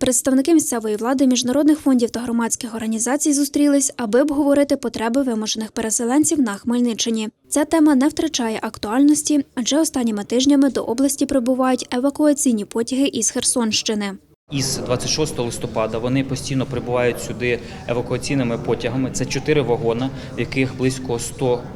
Представники місцевої влади, міжнародних фондів та громадських організацій зустрілись, аби обговорити потреби вимушених переселенців на Хмельниччині. Ця тема не втрачає актуальності, адже останніми тижнями до області прибувають евакуаційні потяги із Херсонщини. Із 26 листопада вони постійно прибувають сюди евакуаційними потягами. Це чотири вагони, в яких близько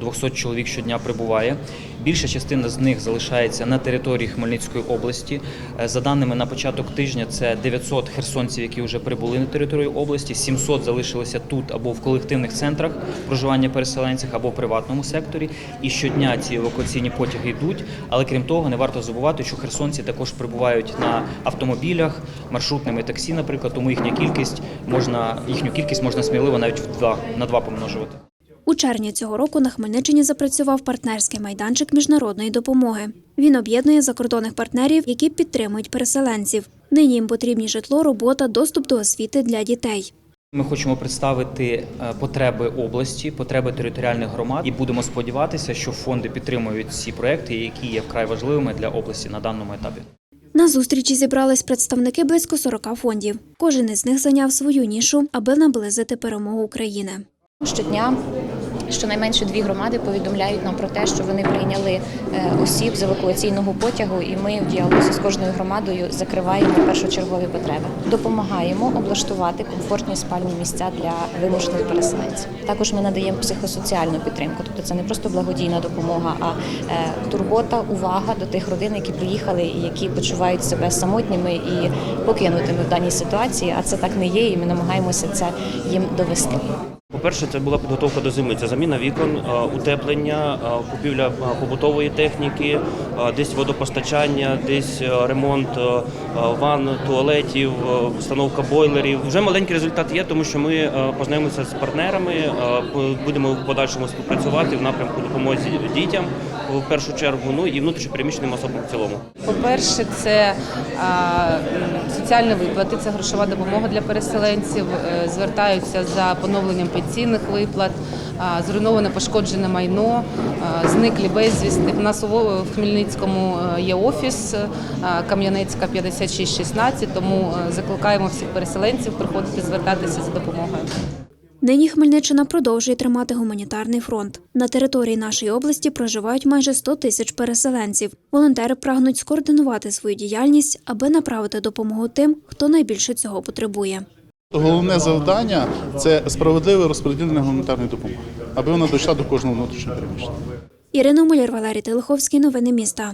100-200 чоловік щодня прибуває. Більша частина з них залишається на території Хмельницької області. Е, За даними на початок тижня, це 900 херсонців, які вже прибули на територію області. 700 залишилися тут або в колективних центрах проживання переселенців, або в приватному секторі. І щодня ці евакуаційні потяги йдуть. Але крім того, не варто забувати, що херсонці також прибувають на автомобілях, маршрутними таксі, наприклад, тому їхня кількість можна їхню кількість можна сміливо навіть в два на два помножувати. У червні цього року на Хмельниччині запрацював партнерський майданчик міжнародної допомоги. Він об'єднує закордонних партнерів, які підтримують переселенців. Нині їм потрібні житло, робота, доступ до освіти для дітей. Ми хочемо представити е, потреби області, потреби територіальних громад, і будемо сподіватися, що фонди підтримують ці проекти, які є вкрай важливими для області на даному етапі. На зустрічі зібрались представники близько 40 фондів. Кожен із них зайняв свою нішу, аби наблизити перемогу України. Щодня щонайменше дві громади повідомляють нам про те, що вони прийняли е, осіб з евакуаційного потягу, і ми в діалозі з кожною громадою закриваємо першочергові потреби. Допомагаємо облаштувати комфортні спальні місця для вимушених переселенців. Також ми надаємо психосоціальну підтримку, тобто це не просто благодійна допомога, а е, турбота, увага до тих родин, які приїхали і які почувають себе самотніми і покинутими в даній ситуації. А це так не є, і ми намагаємося це їм довести. По-перше, це була підготовка до зими. Це заміна вікон, е, утеплення, е, купівля е, побутової техніки, десь водопостачання, десь ремонт ванн, туалетів, встановка бойлерів. Вже маленький результат є, тому що ми познайомилися з партнерами, будемо в подальшому співпрацювати в напрямку допомоги дітям в першу чергу, ну і внутрішньопереміщеним особам в цілому. По-перше, це соціальні виплати, це грошова допомога для переселенців. Е, Звертаються за поновленням пенсійних виплат, зруйноване пошкоджене майно, зниклі безвісти. У нас в Хмельницькому е, є офіс е, Кам'янецька 5616, тому закликаємо всіх переселенців приходити звертатися за допомогою. Нині Хмельниччина продовжує тримати гуманітарний фронт. На території нашої області проживають майже 100 тисяч переселенців. Волонтери прагнуть скоординувати свою діяльність, аби направити допомогу тим, хто найбільше цього потребує. Головне завдання це справедливе розподілення гуманітарної допомоги, аби вона дійшла до кожного внутрішнього переміщення. Ірина Муляр, Валерій Телеховський. Новини міста.